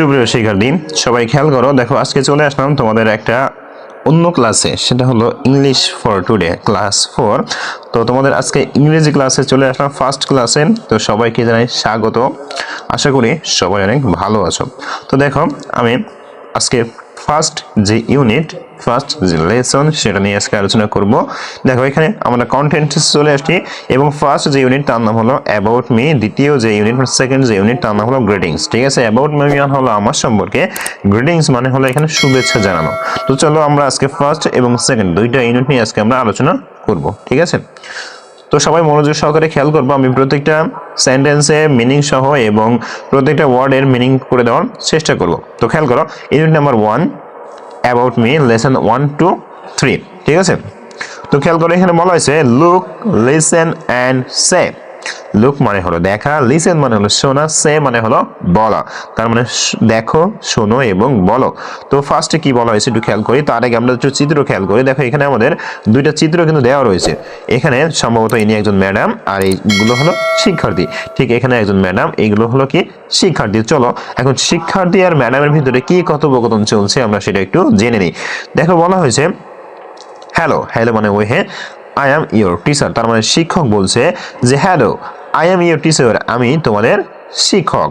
সুপ্রিয় শিক্ষার্থী, সবাই খেয়াল করো, দেখো আজকে চলে আসলাম তোমাদের একটা অন্য ক্লাসে সেটা হলো English for today class four তো তোমাদের আজকে ইংরেজি ক্লাসে চলে আসলাম ফার্স্ট ক্লাসে তো সবাইকে জানাই স্বাগত। আশা করি সবাই অনেক ভালো আছো। তো দেখো, আমি আজকে ফার্স্ট যে ইউনিট, ফার্স্ট যে লেসন সেটা নিয়ে আজকে আলোচনা করব। দেখো, এখানে আমরা কন্টেন্ট চলে আসছি এবং ফার্স্ট যে ইউনিট, তার নাম হলো অ্যাবাউট মি দ্বিতীয় যে ইউনিট সেকেন্ড যে ইউনিট, তার নাম হলো গ্রিটিংস ঠিক আছে? অ্যাবাউট মি মানে হলো আমার সম্পর্কে। গ্রিটিংস মানে হলো এখানে শুভেচ্ছা জানানো। তো চলো আমরা আজকে ফার্স্ট এবং সেকেন্ড দুইটা ইউনিট নিয়ে আজকে আমরা আলোচনা করব, ঠিক আছে? তো সবাই মনোযোগ সহকারে খেয়াল করব, আমি প্রত্যেকটা সেন্টেন্সে মিনিং সহ এবং প্রত্যেকটা ওয়ার্ডের মিনিং করে দেওয়ার চেষ্টা করব। তো খেয়াল করো unit number one about me lesson one two three ঠিক আছে? তো খেয়াল করো, এখানে বলা হয়েছে look listen and say look মানে হলো দেখা লিসেন মানে হলো শোনা সে মানে হলো বলা। তার মানে দেখো, শোনো এবং বলো। তো ফার্স্টে কি বলা হয়েছে একটু খেয়াল করি তার আগে আমরা একটু চিত্র খেয়াল করি। দেখো এখানে আমাদের দুইটা চিত্র কিন্তু দেওয়া রয়েছে। এখানে সম্ভবত ইনি একজন ম্যাডাম, আর এইগুলো হলো শিক্ষার্থী। ঠিক এখানে একজন ম্যাডাম, এইগুলো হলো কি শিক্ষার্থী। চলো, এখন শিক্ষার্থী আর ম্যাডামের ভিতরে কি কথোপকথন চলছে আমরা সেটা একটু জেনে নিই। দেখো বলা হয়েছে হ্যালো হ্যালো মানে ওই হ্যাঁ আই অ্যাম ইয়োর টিচার তার মানে শিক্ষক বলছে যে hello I am your teacher আমি তোমাদের শিক্ষক,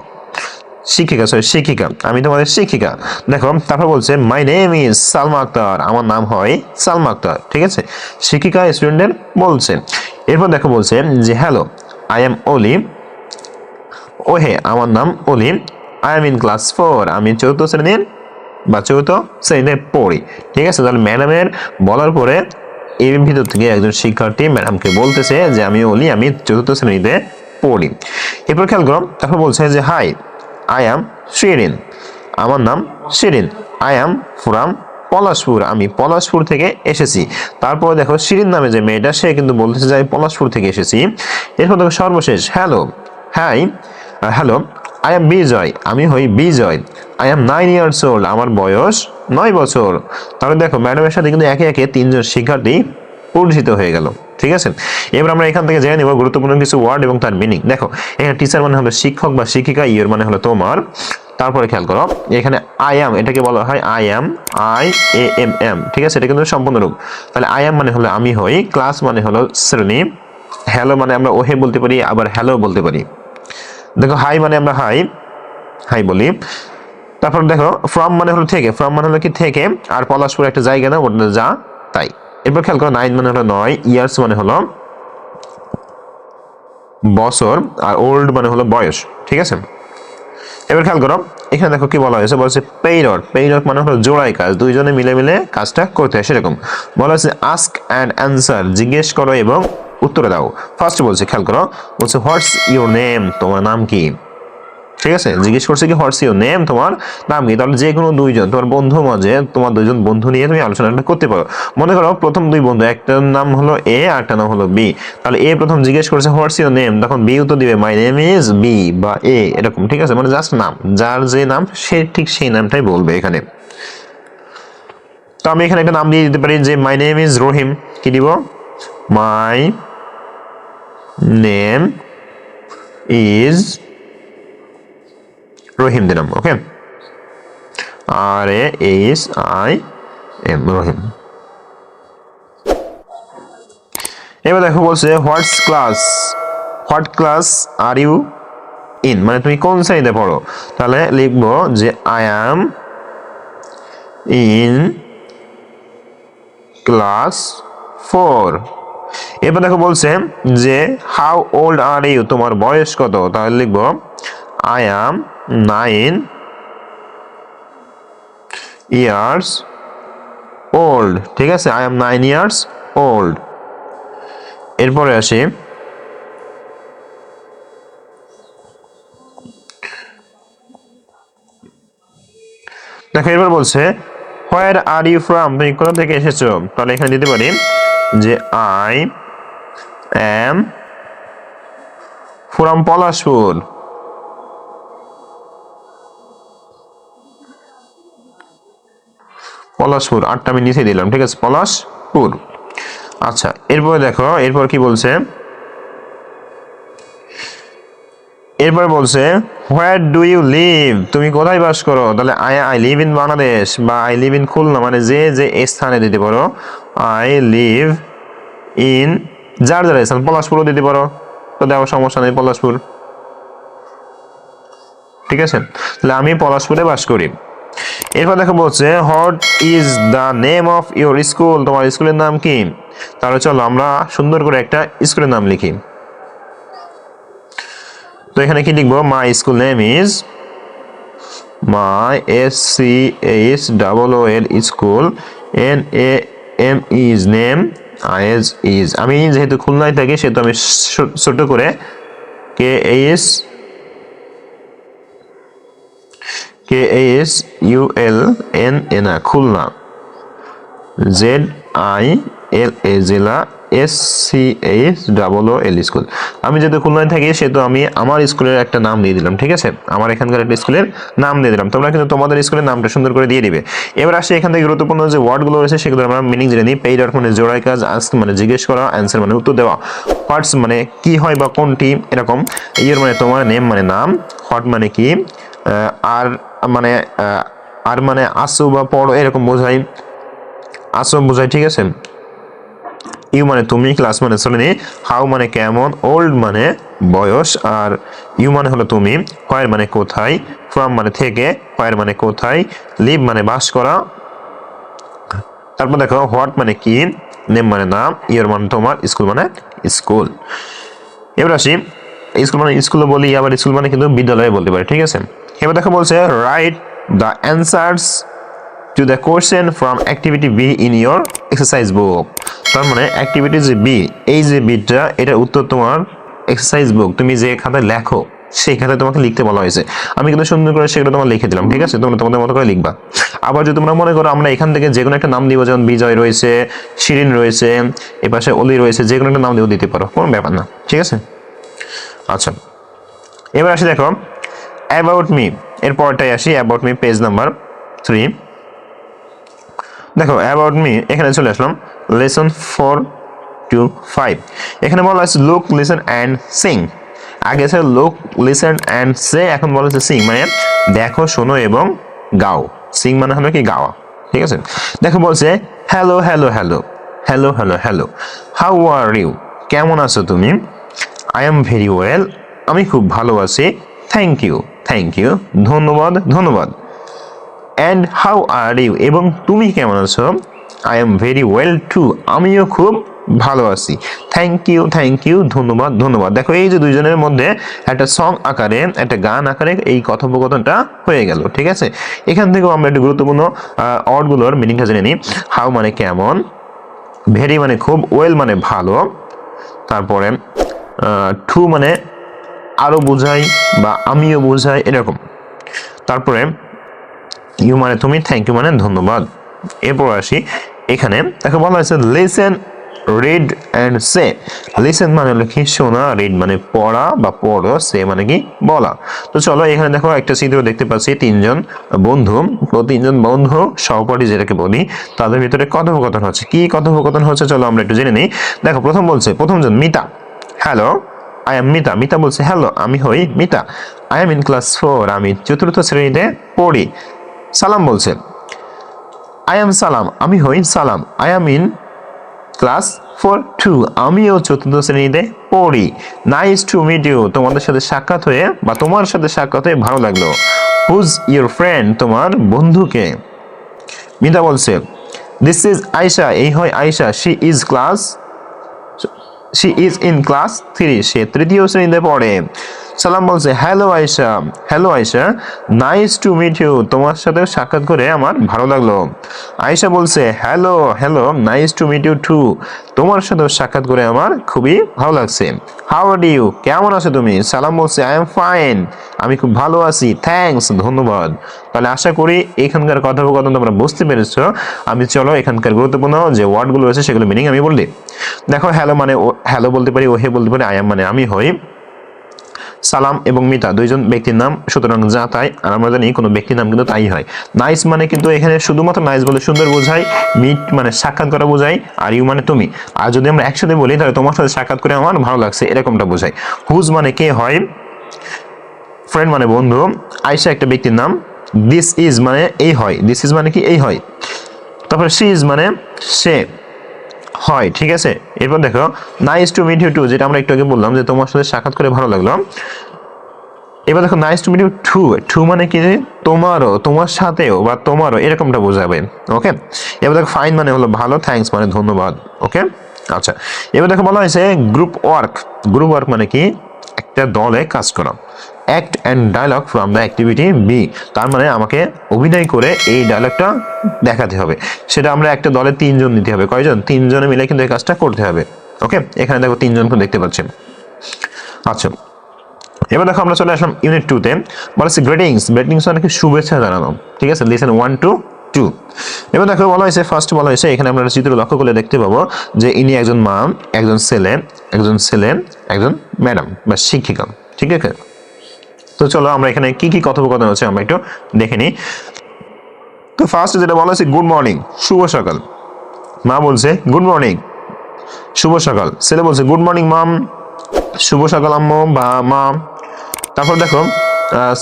শিক্ষিকা সরি শিক্ষিকা। আমি তোমাদের শিক্ষিকা। দেখো, তারপর বলছে my name is Salma Akter. আমার নাম হয় সালমা আক্তার। ঠিক আছে? শিক্ষিকা স্টুডেন্টের বলছে। এরপর দেখো বলছে যে হ্যালো আই এম অলি ও হে আমার নাম Oli I am in class four আমি চতুর্থ শ্রেণির বা চতুর্থ শ্রেণীতে পড়ি। ঠিক আছে? তাহলে ম্যাডামের বলার পরে এর ভিতর থেকে একজন শিক্ষার্থী ম্যাডামকে বলতেছে যে, আমি অলি আমি চতুর্থ শ্রেণীতে পড়ি। এরপর খেয়াল করো, তারপর বলছে যে, হাই আই অ্যাম শিরিন আমার নাম Shirin I am from Palashpur. আমি পলাশপুর থেকে এসেছি। তারপর দেখো শিরিন নামে যে মেয়েটা, সে কিন্তু বলতেছে যে, আমি পলাশপুর থেকে এসেছি। এরপর দেখো, সর্বশেষ hello hi hello I am Bijoy আমি হই Bijoy I am nine years old আমার বয়স নয় বছর। তাহলে দেখো ম্যাডামের সাথে কিন্তু একে একে তিনজন শিক্ষার্থী পরিচিত হয়ে গেল, ঠিক আছে? এবার আমরা এখান থেকে জেনে নেব গুরুত্বপূর্ণ কিছু ওয়ার্ড এবং তার মিনিং দেখো, এখানে টিচার মানে হলো শিক্ষক বা শিক্ষিকা ইয়ের মানে হলো তোমার। তারপরে খেয়াল করো, এখানে আই অ্যাম এটাকে বলা হয় I am I A M M ঠিক আছে? এটা কিন্তু সম্পূর্ণ রূপ তাহলে আই অ্যাম মানে হলো আমি হই ক্লাস মানে হলো শ্রেণি হ্যালো মানে আমরা ওহে বলতে পারি, আবার হ্যালো বলতে পারি। দেখো হাই মানে আমরা হাই হাই বলি। তারপর দেখো ফ্রম মানে হলো থেকে ফ্রম মানে হলো কি থেকে, আর পলাশপুর একটা জায়গা না, ওটা যা, তাই। এরপর খেয়াল করো নাইন মানে হলো নয় ইয়ার্স মানে হলো বছর, আর ওল্ড মানে হলো বয়স, ঠিক আছে? এবার খেয়াল করো, এখানে দেখো কি বলা হয়েছে বলছে পেইরট পেইরট মানে হলো জোড়াই কাজ, দুইজনে মিলে মিলে কাজটা করতে হয়, সেরকম। বলা হয়েছে আস্ক অ্যান্ড অ্যান্সার জিজ্ঞেস করো এবং উত্তর দাও। ফার্স্ট বলছে, খেয়াল করো, বলছে হোয়াটস ইউর নেম তোমার নাম কি? ঠিক আছে? জিজ্ঞেস করছে কি, হোয়াটস ইউর নেম তোমার? নাম কি? তাহলে যে কোনো দুইজন, তোমার বন্ধু মাঝে, তোমার দুইজন বন্ধু নিয়ে তুমি আলোচনাটা করতে পারো। মনে করো প্রথম দুই বন্ধু, একটার নাম হলো এ আর একটা নাম হলো বি। তাহলে এ প্রথম জিজ্ঞেস করছে, হোয়াটস ইউর নেম? তখন বি উত্তর দিবে, মাই নেম ইজ বি বা এ, এরকম, ঠিক আছে? মানে জাস্ট নাম, যার যে নাম, সে ঠিক সেই নামটাই বলবে এখানে। তো আমি এখানে একটা নাম দিয়ে দিতে পারি যে, মাই নেম ইজ রহিম। কি দিব? মাই নেম ইজ রহিম দিলাম okay R A H I M Rahim এবার দেখো বলছে what's class what class are you in মানে তুমি কোন শ্রেণীতে পড়ো? তাহলে লিখব যে I am in class four এবার দেখো বলছে যে হাউ ওল্ড আর ইউ তোমার বয়স কত? তাহলে লিখব I am nine years old, ঠিক আছে? I am nine years old এরপরে আসি। দেখো, এবার বলছে হোয়ার আর ইউ ফ্রম তুমি কোথা থেকে এসেছ? তাহলে এখানে দিতে পারি যে I am from Palashpur Palashpur, আটটা আমি নিচে দিলাম, ঠিক আছে? পলাশপুর। আচ্ছা এরপরে দেখো, এরপর কি বলছে? এরপর বলছে হোয়ার ডু ইউ লিভ তুমি কোথায় বাস করো? তাহলে I I live in Bangladesh বা আই লিভ ইন খুলনা মানে যে যে স্থানে দিতে পারো আই লিভ ইন যার যার স্থান পলাশপুরও দিতে পারো। তো দেওয়ার সমস্যা নেই, পলাশপুর। ঠিক আছে? তাহলে আমি পলাশপুরে বাস করি। এরপর দেখো বলছে what is the name of your school তোমার স্কুলের নাম কি? তাহলে চলো আমরা সুন্দর করে একটা স্কুলের নাম লিখি। তো এখানে কি লিখব? My school name is my S C H double O L school N A M is name I S is আমি যেহেতু খুলনায় থাকি, সেহেতু আমি ছোট করে K H K S U L N Ena Khulna. Z I L A জেলা S C H double O L school আমি যেহেতু খুলনায় থাকি, সেহেতু আমি আমার স্কুলের একটা নাম দিয়ে দিলাম, ঠিক আছে? আমার এখানকার একটা স্কুলের নাম দিয়ে দিলাম। তোমরা কিন্তু তোমাদের স্কুলের নামটা সুন্দর করে দিয়ে দিবে। এবার আসে এখান থেকে গুরুত্বপূর্ণ যে ওয়ার্ডগুলো রয়েছে সেগুলো আমরা মিনিং জেনে নিই। পেইড আউট মানে জোড়াই কাজ আস্ক মানে জিজ্ঞেস করা অ্যান্সার মানে উত্তর দেওয়া। হোয়াটস মানে কি হয় বা কোনটি, এরকম। ইয়ের মানে তোমার নেম মানে নাম। হট মানে কি? আর মানে আর মানে আসো বা পড়ো এরকম বোঝাই, আসো বোঝায় ঠিক আছে? ইউ মানে তুমি, ক্লাস মানে শ্রেণি হাউ মানে কেমন, ওল্ড মানে বয়স, আর ইউ মানে হলো তুমি, হোয়ার মানে কোথায়, ফ্রম মানে থেকে, হোয়ার মানে কোথায়, লিভ মানে বাস করা। তারপর দেখো, হোয়াট মানে কি, নেম মানে নাম, ইয়ার মানে তোমার, স্কুল মানে স্কুল। এবার আসি, স্কুল মানে স্কুলে বলি, আবার স্কুল মানে কিন্তু বিদ্যালয়ে বলতে পারি, ঠিক আছে? এবার দেখো বলছে write the answers to the question from activity B in your exercise book তার মানে অ্যাক্টিভিটি যে বি এই যে বিটা এটা উত্তর তোমার এক্সারসাইজ বুক তুমি যে খাতায় লেখো, সেই খাতায় তোমাকে লিখতে বলা হয়েছে। আমি কিন্তু সুন্দর করে সেগুলো তোমার লিখে দিলাম, ঠিক আছে? তোমরা তোমাদের মতো করে লিখবা। আবার যদি তোমরা মনে করো আমরা এখান থেকে যে কোনো একটা নাম দিব, যেমন বিজয় রয়েছে, শিরিন রয়েছে, এপাশে অলি রয়েছে যে কোনো একটা নাম দিয়েও দিতে পারো, কোনো ব্যাপার না, ঠিক আছে? আচ্ছা এবার আসি দেখো অ্যাবাউট মি এর পরটাই আসি about me page number three দেখো অ্যাবাউট মি এখানে চলে আসলাম। লেসন ফোর টু ফাইভ এখানে বলা আছে লুক লিসেন অ্যান্ড সিং আগে আছে লুক লিসেন অ্যান্ড সে এখন বলা হচ্ছে সিং মানে দেখো, শোনো এবং গাও। সিং মানে হলো কি, গাওয়া। ঠিক আছে? দেখো, বলছে hello hello hello hello hello hello how are you কেমন আছো তুমি? আই এম ভেরি ওয়েল আমি খুব ভালো আছি থ্যাংক ইউ থ্যাংক ইউ ধন্যবাদ ধন্যবাদ। অ্যান্ড হাউ আর ইউ এবং তুমি কেমন আছো? I am very well too আমিও খুব ভালো আছি। থ্যাংক ইউ থ্যাংক ইউ ধন্যবাদ ধন্যবাদ। দেখো, এই যে দুইজনের মধ্যে একটা সং আকারে, একটা গান আকারে এই কথোপকথনটা হয়ে গেল, ঠিক আছে? এখান থেকেও আমরা একটু গুরুত্বপূর্ণ অর্ডগুলোর মিনিংটা জেনে নিই। হাউ মানে কেমন? ভেরি মানে খুব ওয়েল মানে ভালো। তারপরে টু মানে আরও বোঝাই বা আমিও বোঝাই এরকম। তারপরে ইউ মানে তুমি থ্যাংক ইউ মানে ধন্যবাদ। এরপর আসি এখানে। তাকে বলা হয়েছে listen read and say listen মানে কি, শোনা রিড মানে পড়া বা পড়ো সে মানে কি, বলা। তো চলো, এখানে দেখো, একটা চিত্র দেখতে পাচ্ছি, তিনজন বন্ধু। তো তিনজন বন্ধু, সহপাঠী যেটাকে বলি, তাদের ভিতরে কথোপকথন হচ্ছে। কি কথোপকথন হচ্ছে, চলো আমরা একটু জেনে নিই। দেখো, প্রথম বলছে, প্রথমজন Mita. Hello I am Mita Mita বলছে হ্যালো আমি হই Mita I am in class four আমি চতুর্থ শ্রেণীতে পড়ি। সালাম বলছে আই এম সালাম আমি হই Salam I am in class four too আমিও চতুর্থ শ্রেণীতে পড়ি। নাইস টু মিট ইউ তোমাদের সাথে সাক্ষাৎ হয়ে বা তোমার সাথে সাক্ষাৎ হয়ে ভালো লাগল। হুজ ইউর ফ্রেন্ড তোমার বন্ধুকে। মিতা বলছে দিস ইজ আয়শা এই হয় Ayesha she is class she is in class three সে তৃতীয় শ্রেণীতে পড়ে সালাম বলছে hello Ayesha hello Ayesha nice to meet you তোমার সাথে সাক্ষাৎ করে আমার ভালো লাগল। আয়শা বলছে hello hello nice to meet you too তোমার সাথে সাক্ষাৎ করে আমার খুবই ভালো লাগছে। হাউ আর ইউ কেমন আছো তুমি? সালাম বলছে আই এম ফাইন আমি খুব ভালো আছি। থ্যাঙ্কস ধন্যবাদ। তাহলে আশা করি এখানকার কথোপকথন তোমরা বুঝতে পেরেছ। আমি চলো এখানকার গুরুত্বপূর্ণ যে ওয়ার্ডগুলো রয়েছে সেগুলো মিনিং আমি বললি দেখো হ্যালো মানে হ্যালো বলতে পারি ওহে বলতে পারি আই এম মানে আমি হই। সালাম এবং মিতা, দুইজন ব্যক্তির নাম। সুতরাং যা তাই, আর আমরা জানি কোনো ব্যক্তির নাম কিন্তু তাই হয়। নাইস মানে কিন্তু এখানে শুধুমাত্র নাইস বলে সুন্দর বোঝায়, মিট মানে সাক্ষাৎ করা বোঝায়, আর ইউ মানে তুমি। আর যদি আমরা একসাথে বলি, তাহলে তোমার সাথে সাক্ষাৎ করে আমার ভালো লাগছে, এরকমটা বোঝায়। হুজ মানে কে হয়? ফ্রেন্ড মানে বন্ধু। আয়সা একটা ব্যক্তির নাম। দিস ইজ মানে এই হয়। দিস ইজ মানে কি? এই হয়। তারপরে সি ইজ মানে সে। হয়, ঠিক আছে? এরপর দেখো nice to meet you too যেটা আমরা একটু আগে বললাম যে তোমার সাথে সাক্ষাৎ করে ভালো লাগল। এবার দেখো nice to meet you too too মানে কি তোমারও, তোমার সাথেও বা তোমারও এরকমটা বোঝাবে ওকে এবার দেখো ফাইন মানে হলো ভালো থ্যাঙ্কস মানে ধন্যবাদ ওকে আচ্ছা এবার দেখো বলা হয়েছে গ্রুপ ওয়ার্ক গ্রুপ ওয়ার্ক মানে কি? একটা দলে কাজ করা। Act and dialogue from the activity B তার মানে আমাকে অভিনয় করে এই ডায়লগটা দেখাতে হবে। সেটা আমরা একটা দলে তিনজন নিতে হবে। কয়জন? তিনজনে মিলে কিন্তু এই কাজটা করতে হবে। ওকে? এখানে দেখো তিনজনকে দেখতে পাচ্ছেন। আচ্ছা। এবার দেখো আমরা চলে আসলাম ইউনিট টুতে বলা হচ্ছে গ্রেটিংস গ্রেটিংস মানে কি শুভেচ্ছা জানানো। ঠিক আছে? লিসেন ওয়ান টু টু এবার দেখো বলা হয়েছে ফার্স্ট বলা হয়েছে, এখানে আমরা চিত্র লক্ষ্য করলে দেখতে পাবো যে ইনি একজন মা, একজন ছেলে একজন ছেলে, একজন ম্যাডাম বা শিক্ষিকা। ঠিক আছে? তো চলো আমরা এখানে কি কি কথোপকথন হচ্ছে আমরা একটু দেখে নিই। তো ফার্স্ট যেটা বলা হয়েছে গুড মর্নিং শুভ সকাল। মা বলছে গুড মর্নিং শুভ সকাল। ছেলে বলছে গুড মর্নিং মাম শুভ সকাল, আম্মু বা মা। তারপর দেখো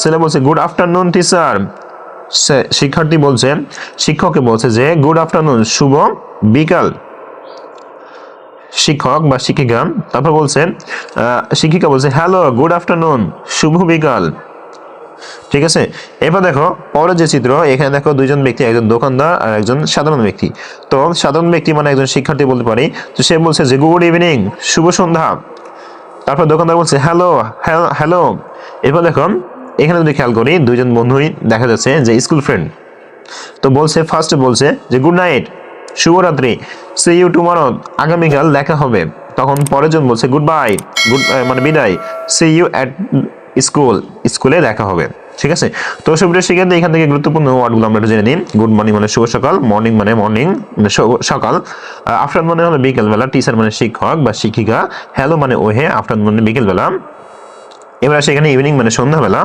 ছেলে বলছে গুড আফটারনুন টিচার শিক্ষার্থী বলছে, শিক্ষককে বলছে যে গুড আফটারনুন শুভ বিকাল। শিক্ষক বা শিক্ষিকা, তারপর বলছে শিক্ষিকা বলছে হ্যালো গুড আফটারনুন শুভ বিকাল। ঠিক আছে? এবার দেখো, পরের যে চিত্র, এখানে দেখো দুইজন ব্যক্তি, একজন দোকানদার আর একজন সাধারণ ব্যক্তি। তো সাধারণ ব্যক্তি মানে একজন শিক্ষার্থী বলতে পারি। তো সে বলছে যে গুড ইভিনিং শুভ সন্ধ্যা। তারপর দোকানদার বলছে হ্যালো হ্যালো এবার দেখো, এখানে যদি খেয়াল করি, দুইজন বন্ধুই দেখা যাচ্ছে যে স্কুল ফ্রেন্ড তো বলছে ফার্স্ট বলছে যে গুড নাইট শুভরাত্রি। সি ইউ টুমারো আগামীকাল দেখা হবে। তখন পরের জন বলছে গুড বাই গুড মানে বিদায়। সি ইউ অ্যাট স্কুল স্কুলে দেখা হবে। ঠিক আছে? তো সুপ্রিয় শিক্ষার্থী, এখান থেকে গুরুত্বপূর্ণ ওয়ার্ডগুলো আমরা একটু জেনে নিই। গুড মর্নিং মানে শুভ সকাল মর্নিং মানে মর্নিং মানে সকাল। আফটারনুন মানে হলো বিকেলবেলা। টিচার মানে শিক্ষক বা শিক্ষিকা। হ্যালো মানে ওহে আফটারনুন মানে বিকেলবেলা। এবার আসে এখানে ইভিনিং মানে সন্ধ্যাবেলা।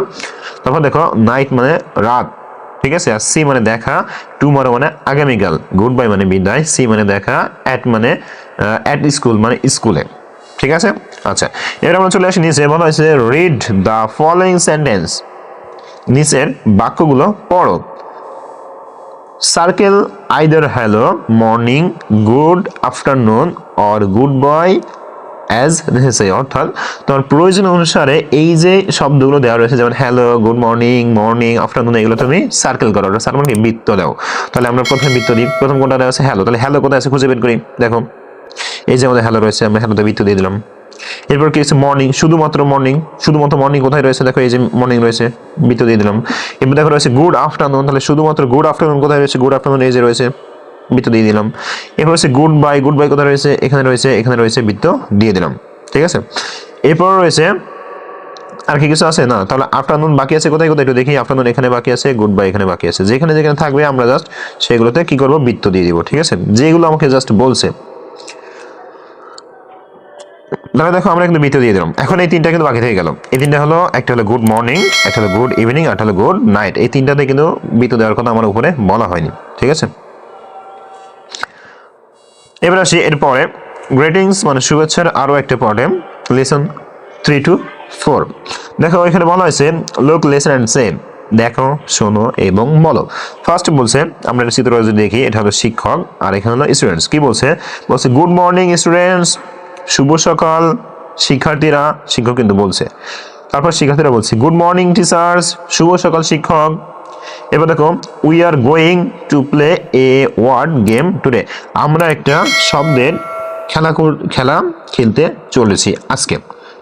তারপর দেখো নাইট মানে রাত। ঠিক আছে? আর সি মানে দেখা টু টুমারো মানে আগামীকাল। গুড বাই মানে বিদায় সি মানে দেখা অ্যাট মানে অ্যাট স্কুল মানে স্কুলে ঠিক আছে? আচ্ছা এবার আমরা চলে আসি নিচে। বলা হয়েছে রিড দ্য ফলোয়িং সেন্টেন্স নিচের বাক্যগুলো পড়ো। Circle either hello morning good afternoon or good boy as necessary অর্থাৎ তোমার প্রয়োজন অনুসারে এই যে শব্দগুলো দেওয়া রয়েছে, যেমন hello good morning morning afternoon এগুলো তুমি সার্কেল করো সার্কেলকে বৃত্ত দাও। তাহলে আমরা প্রথমে বৃত্ত দিই, প্রথম কোনটা দেওয়া আছে? হ্যালো তাহলে হ্যালো কোথায় আছে খুঁজে বের করি, দেখো। এই যে আমাদের হ্যালো রয়েছে, আমরা হ্যালোতে বৃত্ত দিয়ে দিলাম। এরপর কি আছে মর্নিং শুধুমাত্র মর্নিং শুধুমাত্র মর্নিং কোথায় রয়েছে? দেখো, এই যে মর্নিং রয়েছে, বৃত্ত দিয়ে দিলাম। এরপর দেখো রয়েছে গুড আফটারনুন তাহলে শুধুমাত্র গুড আফটারনুন কোথায় রয়েছে? গুড আফটারনুন এই যে রয়েছে। বৃত্ত দিয়ে দিলাম। এরপর রয়েছে গুড বাই গুড বাই কোথায় রয়েছে? এখানে রয়েছে এখানে রয়েছে বৃত্ত দিয়ে দিলাম। ঠিক আছে? এরপর রয়েছে, আর কি কিছু আছে? না, তাহলে আফটারনুন বাকি আছে কোথায় কোথায়? একটু দেখি আফটারনুন এখানে বাকি আছে গুড বাই এখানে বাকি আছে। যেখানে যেখানে থাকবে, আমরা জাস্ট সেগুলোতে কি করব? বৃত্ত দিয়ে দিব, ঠিক আছে? যেগুলো আমাকে জাস্ট বলছে। তাহলে দেখো, আমরা কিন্তু বৃত্ত দিয়ে দিলাম। এখন এই তিনটা কিন্তু বাকি থেকে গেল। এই তিনটা হলো, একটা হলো গুড মর্নিং একটা হলো গুড ইভিনিং একটা হলো গুড নাইট এই তিনটাতে কিন্তু বৃত্ত দেওয়ার কথা আমার উপরে বলা হয়নি। ঠিক আছে? এবার আসি এরপরে। গ্রেটিংস মানে শুভেচ্ছার আরও একটা পড়ে লেসন থ্রি টু ফোর দেখো, এখানে বলা হয়েছে লোক লেসন অ্যান্ড সে দেখো, শোনো এবং বলো। ফার্স্ট বলছে, আমরা একটা চিত্র যদি দেখি, এটা হলো শিক্ষক, আর এখানে হলো স্টুডেন্টস কি বলছে? বলছে গুড মর্নিং স্টুডেন্টস শুভ সকাল, শিক্ষার্থীরা। শিক্ষক কিন্তু বলছে। তারপর শিক্ষার্থীরা বলছে গুড মর্নিং টিচার্স শুভ সকাল, শিক্ষক। এবার দেখো we are going to play a word game today আমরা একটা শব্দের খেলা খেলা খেলতে চলেছি আজকে,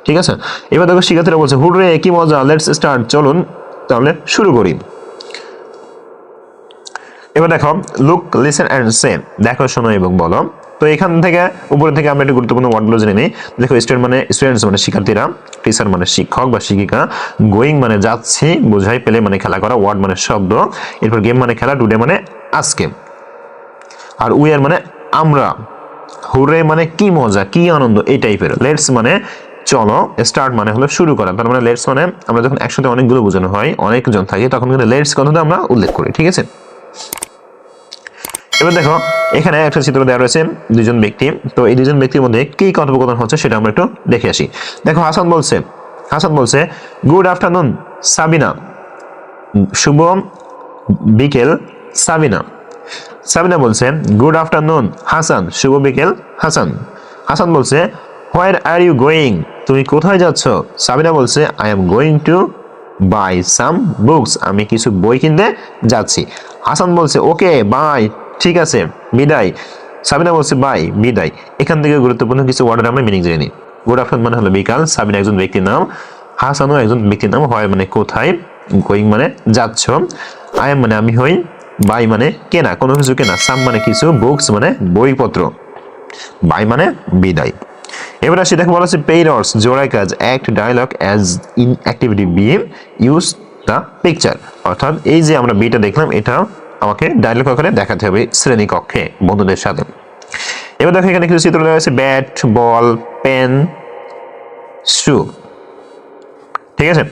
ঠিক আছে? এবার দেখো, শিক্ষার্থীরা বলছে হুডরে কি মজা লেটস স্টার্ট চলুন তাহলে শুরু করি। এবার দেখো লুক লিসেন অ্যান্ড সে দেখো, শোনো এবং বলো। তো এখান থেকে উপরে থেকে আমরা একটু গুরুত্বপূর্ণ ওয়ার্ডগুলো জেনে নিই। দেখো স্টুডেন্ট মানে স্টুডেন্টস মানে শিক্ষার্থীরা টিচার মানে শিক্ষক বা শিক্ষিকা গোয়িং মানে যাচ্ছি, বোঝাই পেলে মানে খেলা করা ওয়ার্ড মানে শব্দ, এরপর গেম মানে খেলা টুডে মানে আজকে। আর উই আর মানে আমরা, হুরে মানে কি মজা, কি আনন্দ, এই টাইপের লেটস মানে চলো স্টার্ট মানে হলো শুরু করা। তার মানে লেটস মানে আমরা যখন একসাথে অনেকগুলো বোঝানো হয়, অনেকজন থাকে, তখন কিন্তু লেটস কথাটা আমরা উল্লেখ করি, ঠিক আছে? এবার দেখো, এখানে একটা চিত্র দেওয়া রয়েছে দুজন ব্যক্তি। তো এই দুজন ব্যক্তির মধ্যে কি কথোপকথন হচ্ছে সেটা আমরা একটু দেখে আসি। দেখো, হাসান বলছে হাসান বলছে গুড আফটারনুন সাবিনা। শুভ বিকেল, সাবিনা। সাবিনা বলছে গুড আফটারনুন হাসান। শুভ বিকেল, হাসান। হাসান বলছে হোয়ার আর ইউ গোয়িং তুমি কোথায় যাচ্ছ? সাবিনা বলছে I am going to buy some books আমি কিছু বই কিনতে যাচ্ছি। হাসান বলছে ওকে বাই ঠিক আছে, বিদায়। সাবিনা বলছে, বাই, বিদায়। এখান থেকে গুরুত্বপূর্ণ কিছু ওয়ার্ডের আমরা মিনিং জেনে গুড আফটারনুন মানে হলো বিকাল। সাবিনা একজন ব্যক্তির নাম। হাসানও একজন ব্যক্তির নাম। হয় মানে কোথায়? গোয়িং মানে যাচ্ছ। আই এম মানে আমি হই। বাই মানে কেনা। কোনো কিছু কেনা। সাম মানে কিছু। বুকস মানে বইপত্র। বাই মানে বিদায়। এবার আসি, দেখো বলা হচ্ছে পেইরস জোড়াই কাজ। Act dialogue as in activity B use the picture অর্থাৎ এই যে আমরা বিটা দেখলাম, এটা আমাকে ডায়লগ আকারে দেখাতে হবে শ্রেণীকক্ষে বন্ধুদের সাথে। এবার দেখো এখানে কিছু চিত্র দেওয়া আছে ব্যাট বল পেন শু ঠিক আছে?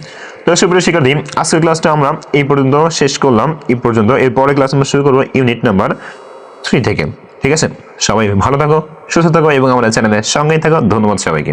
তো সুপ্রিয় শিক্ষার্থী, আজকের ক্লাসটা আমরা এই পর্যন্ত শেষ করলাম, এই পর্যন্ত। এর পরের ক্লাস আমরা শুরু করব ইউনিট নাম্বার থ্রি থেকে। ঠিক আছে? সবাই ভালো থাকো, সুস্থ থাকো এবং আমাদের চ্যানেলের সঙ্গেই থাকো। ধন্যবাদ সবাইকে।